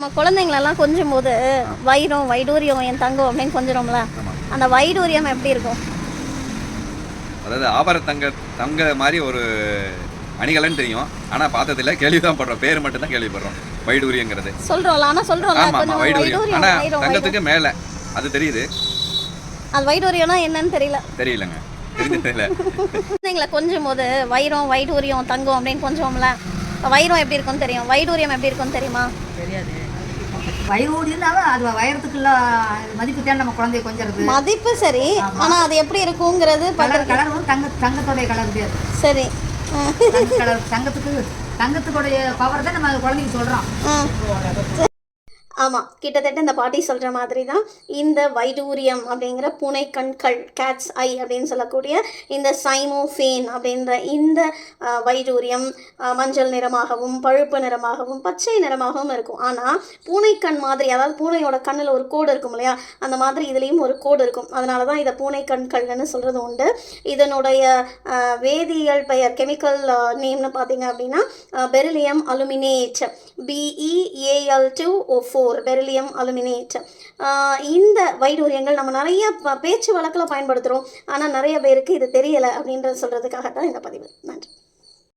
நம்ம குழந்தைங்களெல்லாம் கொஞ்சும் போது வைரம் வைடூரியம் என் தங்கம் அப்படின்னு கொஞ்சுறோம்ல. அந்த வைடூரியம் எப்படி இருக்கும்? அதாவது ஆபர தங்க தங்க மாதிரி ஒரு அணிகலன்னு தெரியும். ஆனால் பார்த்ததில்ல கேள்வி தான் படுறோம். பேர் மட்டும் தான் கேள்விப்படுறோம். வைடூரியங்கிறது. சொல்றோம்ல ஆனா சொல்றோம்ல ஆமாம் வைடூரியம். ஆனால். தங்கத்துக்கு மேலே அது தெரியுது. அது வைடூரியம்னா என்னன்னு தெரியல. தெரியலங்க. தெரிஞ்சதில்ல குழந்தைங்களை கொஞ்சும் போது வைரம் வைடூரியம் தங்கம் அப்படின்னு கொஞ்சோம்ல வைரம் எப்படி இருக்கும்னு தெரியும்? வைடூரியம் எப்படி இருக்கும்னு தெரியுமா? தெரியாது. வயலூடினாலும் அது வயரத்துக்குள்ள மதிப்பு தான் நம்ம குழந்தைய கொஞ்சிறது. மதிப்பு சரி. ஆனா அது எப்படி இருக்குங்கிறது கலர் கலர் வந்து தங்க தங்கத்தோடைய கலர் சரி. கலர் தங்கத்துக்கு தங்கத்துக்குடைய பவர் தான் நம்ம குழந்தைக்கு சொல்றோம். ஆமாம் கிட்டத்தட்ட இந்த பாட்டி சொல்கிற மாதிரி தான் இந்த வைடூரியம் அப்படிங்கிற பூனை கண்கள் கேட்ஸ் ஐ அப்படின்னு சொல்லக்கூடிய இந்த சைமோஃபேன் அப்படின்ற இந்த வைடூரியம் மஞ்சள் நிறமாகவும் பழுப்பு நிறமாகவும் பச்சை நிறமாகவும் இருக்கும். ஆனால் பூனைக்கண் மாதிரி அதாவது பூனையோட கண்ணில் ஒரு கோடு இருக்கும் இல்லையா? அந்த மாதிரி இதுலேயும் ஒரு கோடு இருக்கும். அதனால தான் இதை பூனை கண்கள்னு சொல்கிறது உண்டு. இதனுடைய வேதியியல் பெயர் கெமிக்கல் நேம்னு பார்த்தீங்க அப்படின்னா beryllium aluminate BEAL two O four beryllium aluminate இந்த வைடூரியங்கள் நம்ம நிறைய பேச்சு வழக்கில் பயன்படுத்துகிறோம் ஆனால் நிறைய பேருக்கு இது தெரியலை அப்படின்றத சொல்கிறதுக்காக தான் இந்த பதிவு. நன்றி.